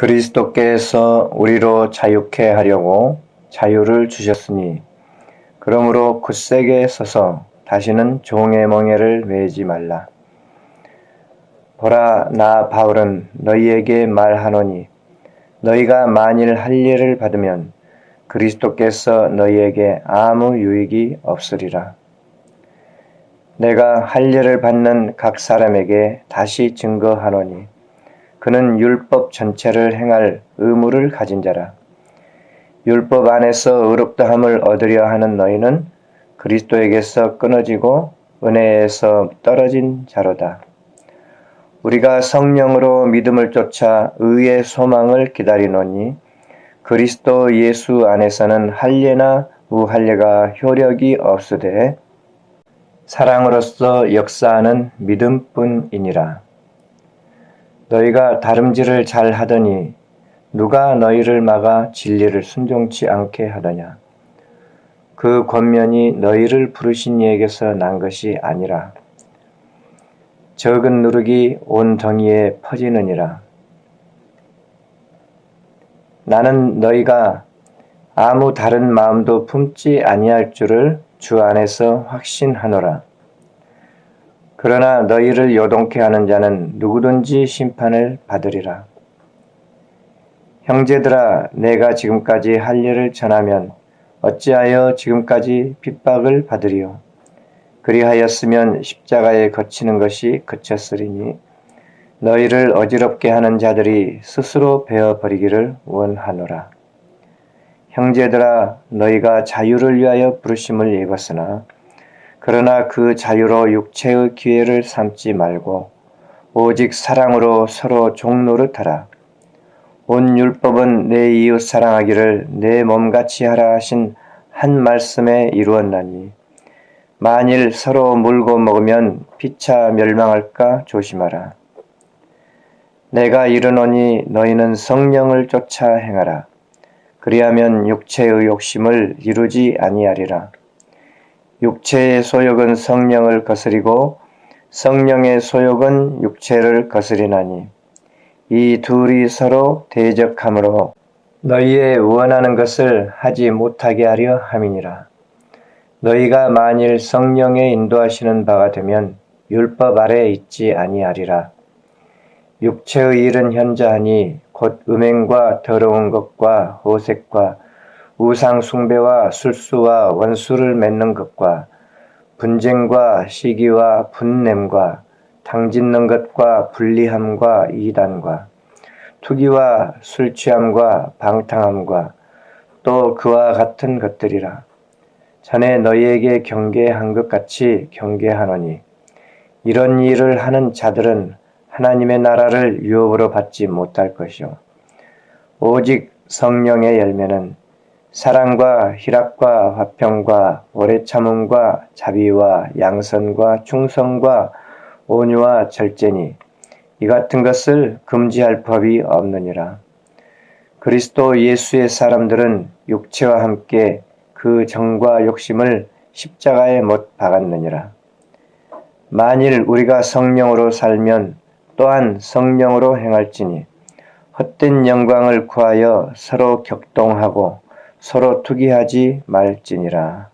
그리스도께서 우리로 자유케 하려고 자유를 주셨으니 그러므로 굳세게 서서 다시는 종의 멍에를 매지 말라. 보라 나 바울은 너희에게 말하노니 너희가 만일 할례를 받으면 그리스도께서 너희에게 아무 유익이 없으리라. 내가 할례를 받는 각 사람에게 다시 증거하노니 그는 율법 전체를 행할 의무를 가진 자라. 율법 안에서 의롭다함을 얻으려 하는 너희는 그리스도에게서 끊어지고 은혜에서 떨어진 자로다. 우리가 성령으로 믿음을 쫓아 의의 소망을 기다리노니 그리스도 예수 안에서는 할례나 무할례가 효력이 없으되 사랑으로서 역사하는 믿음뿐이니라. 너희가 다름질을 잘 하더니 누가 너희를 막아 진리를 순종치 않게 하더냐. 그 권면이 너희를 부르신 이에게서 난 것이 아니라 적은 누룩이 온 덩이에 퍼지느니라. 나는 너희가 아무 다른 마음도 품지 아니할 줄을 주 안에서 확신하노라. 그러나 너희를 요동케 하는 자는 누구든지 심판을 받으리라. 형제들아, 내가 지금까지 할 일을 전하면 어찌하여 지금까지 핍박을 받으리요? 그리하였으면 십자가에 거치는 것이 그쳤으리니 너희를 어지럽게 하는 자들이 스스로 베어버리기를 원하노라. 형제들아, 너희가 자유를 위하여 부르심을 입었으나 그러나 그 자유로 육체의 기회를 삼지 말고 오직 사랑으로 서로 종노릇하라. 온 율법은 내 이웃 사랑하기를 내 몸같이 하라 하신 한 말씀에 이루었나니 만일 서로 물고 먹으면 피차 멸망할까 조심하라. 내가 이르노니 너희는 성령을 쫓아 행하라. 그리하면 육체의 욕심을 이루지 아니하리라. 육체의 소욕은 성령을 거스리고 성령의 소욕은 육체를 거스리나니 이 둘이 서로 대적하므로 너희의 원하는 것을 하지 못하게 하려 함이니라. 너희가 만일 성령의 인도하시는 바가 되면 율법 아래 있지 아니하리라. 육체의 일은 현저하니 곧 음행과 더러운 것과 호색과 우상 숭배와 술수와 원수를 맺는 것과 분쟁과 시기와 분냄과 당짓는 것과 불리함과 이단과 투기와 술 취함과 방탕함과 또 그와 같은 것들이라. 전에 너희에게 경계한 것 같이 경계하노니 이런 일을 하는 자들은 하나님의 나라를 유업으로 받지 못할 것이요. 오직 성령의 열매는 사랑과 희락과 화평과 오래 참음과 자비와 양선과 충성과 온유와 절제니 이 같은 것을 금지할 법이 없느니라. 그리스도 예수의 사람들은 육체와 함께 그 정과 욕심을 십자가에 못 박았느니라. 만일 우리가 성령으로 살면 또한 성령으로 행할지니 헛된 영광을 구하여 서로 격동하고 서로 투기하지 말지니라.